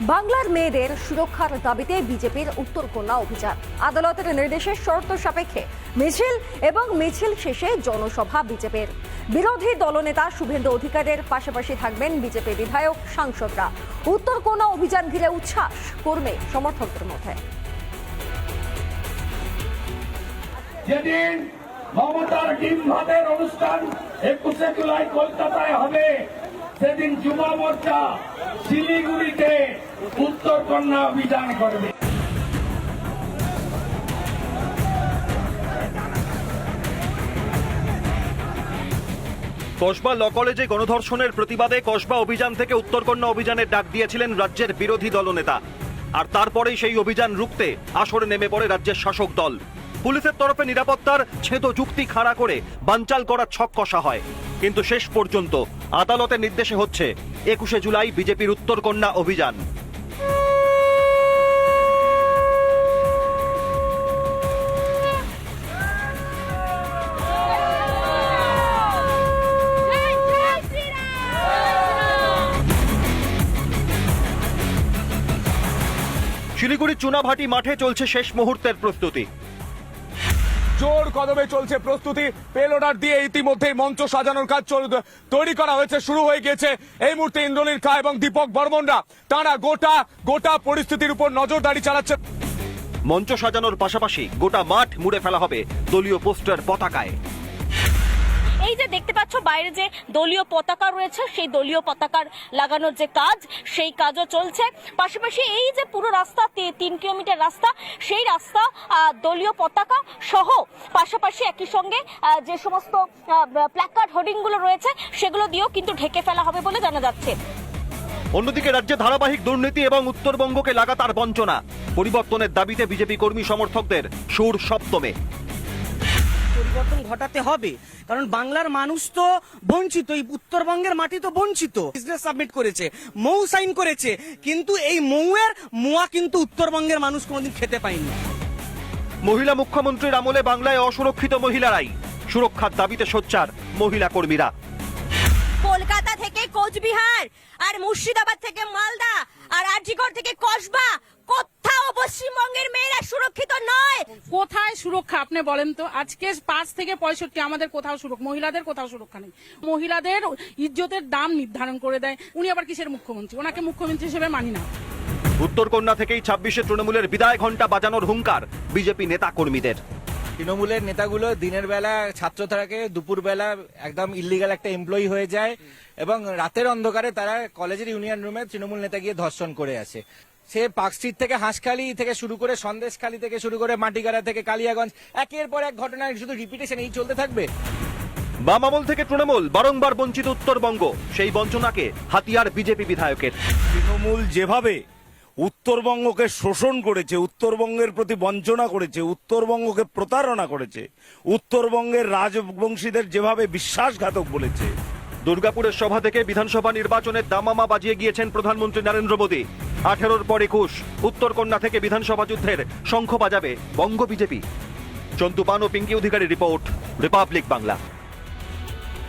বাংলার মেয়েদের সুরক্ষার দাবিতে বিজেপির উত্তরকন্যা অভিযান। আদালতের নির্দেশে শর্ত সাপেক্ষে মিছিল এবং মিছিল শেষে জনসভা বিজেপির। বিরোধী দলনেতা শুভেন্দু অধিকারের পাশাপাশি থাকবেন বিজেপি বিধায়ক, সাংসদরা। উত্তরকন্যা অভিযান ঘিরে উচ্ছ্বাস কর্মী সমর্থকদের মধ্যে। যেদিন মমতার ডিম ভাতের অনুষ্ঠান একুশে জুলাই কলকাতায় হবে সেদিন যুব মোর্চা শিলিগুড়িতে উত্তর কন্যা অভিযান করবে। কসবা ল কলেজে গণধর্ষণের প্রতিবাদে কসবা অভিযান থেকে উত্তরকন্যা অভিযানের ডাক দিয়েছিলেন রাজ্যের বিরোধী দলনেতা। আর তারপরেই সেই অভিযান রুখতে আসরে নেমে পড়ে রাজ্যের শাসক দল। পুলিশের তরফে নিরাপত্তার ছেদ যুক্তি খাড়া করে বানচাল করার ছক কষা হয়। কিন্তু শেষ পর্যন্ত আদালতের নির্দেশে হচ্ছে একুশে জুলাই বিজেপির উত্তরকন্যা অভিযান। শিলিগুড়ির চুনাভাটি মাঠে চলছে শেষ মুহূর্তের প্রস্তুতি। জোর কদমে চলছে প্রস্তুতি। পেলোডার দিয়ে ইতিমধ্যেই মঞ্চ সাজানোর কাজ তৈরি করা হয়েছে, শুরু হয়ে গিয়েছে। এই মুহূর্তে ইন্দ্রনীল খা এবং দীপক বর্মনরা, তারা গোটা গোটা পরিস্থিতির উপর নজরদারি চালাচ্ছে। মঞ্চ সাজানোর পাশাপাশি গোটা মাঠ মুড়ে ফেলা হবে দলীয় পোস্টার পতাকায়। এই যে দেখতে পাচ্ছ, বাইরে যে দলীয় পতাকা রয়েছে, সেই দলীয় পতাকার লাগানোর যে কাজ, সেই কাজও চলছে। পাশাপাশি এই যে পুরো রাস্তা তিন কিলোমিটার রাস্তা, সেই রাস্তা দলীয় পতাকা সহ পাশাপাশি একই সঙ্গে যে সমস্ত প্ল্যাকার্ড হোর্ডিংগুলো রয়েছে, সেগুলো দিয়েও কিন্তু ঢেকে ফেলা হবে বলে জানা যাচ্ছে। অন্যদিকে রাজ্যে ধারাবাহিক দুর্নীতি এবং উত্তরবঙ্গকে লাগাতার বঞ্চনা। পরিবর্তনের দাবিতে বিজেপি কর্মী সমর্থকদের সুর সপ্তমে। পরিবর্তন ঘটাতে হবে। কারণ বাংলার মানুষ তো বঞ্চিত এই উত্তরবঙ্গের মাটি তো বঞ্চিত। বিজনেস সাবমিট করেছে মৌ সাইন করেছে কিন্তু এই মৌয়ের মোয়া কিন্তু উত্তরবঙ্গের মানুষ কোনোদিন খেতে পায়নি। মহিলা মুখ্যমন্ত্রীর আমলে বাংলায় অসুরক্ষিত মহিলারাই। সুরক্ষার দাবিতে সোচ্চার মহিলা কর্মীরা। কলকাতা থেকে কোচবিহার আর মুর্শিদাবাদ থেকে মালদা আর আরজিগড় থেকে কসবা। সুরক্ষা আপনি বলেন তো আজকে পাঁচ থেকে পঁয়ষট্টি আমাদের কোথাও সুরক্ষা মহিলাদের কোথাও সুরক্ষা নেই। মহিলাদের ইজ্জতের দাম নির্ধারণ করে দেয়। উনি আবার কিসের মুখ্যমন্ত্রী? ওনাকে মুখ্যমন্ত্রী হিসেবে মানি না। উত্তরকন্যা থেকেই ছাব্বিশে তৃণমূলের বিদায় ঘণ্টা বাজানোর হুঙ্কার বিজেপি নেতা কর্মীদের তৃণমূলের নেতাগুলো দিনের বেলা ছাত্র থাকে দুপুর বেলা একদম ইলিগাল একটা এমপ্লয়ি হয়ে যায় এবং রাতের অন্ধকারে তারা কলেজের ইউনিয়ন রুমে তৃণমূল নেতা গিয়ে ধর্ষণ করে আসে। সে পার্কস্ট্রিট থেকে হাঁসখালি থেকে শুরু করে সন্দেশখালি থেকে শুরু করে মাটিগাড়া থেকে কালিয়াগঞ্জ একের পর এক ঘটনা শুধু রিপিটেশন এই চলতে থাকবে? বাম আমল থেকে তৃণমূল বারংবার বঞ্চিত উত্তরবঙ্গ। সেই বঞ্চনাকে হাতিয়ার বিজেপি বিধায়কের। তৃণমূল যেভাবে উত্তরবঙ্গকে শোষণ করেছে উত্তরবঙ্গের প্রতি বঞ্চনা করেছে উত্তরবঙ্গকে প্রতারণা করেছে উত্তরবঙ্গের রাজবংশীদের যেভাবে বিশ্বাসঘাতক বলেছে। দুর্গাপুরের সভা থেকে বিধানসভা নির্বাচনের দামামা বাজিয়ে গিয়েছেন প্রধানমন্ত্রী নরেন্দ্র মোদী। আঠেরোর পর একুশ। উত্তরকন্যা থেকে বিধানসভা যুদ্ধের শঙ্খ বাজাবে বঙ্গ বিজেপি। চন্দুপান ও পিঙ্কি অধিকারী রিপোর্ট, রিপাবলিক বাংলা।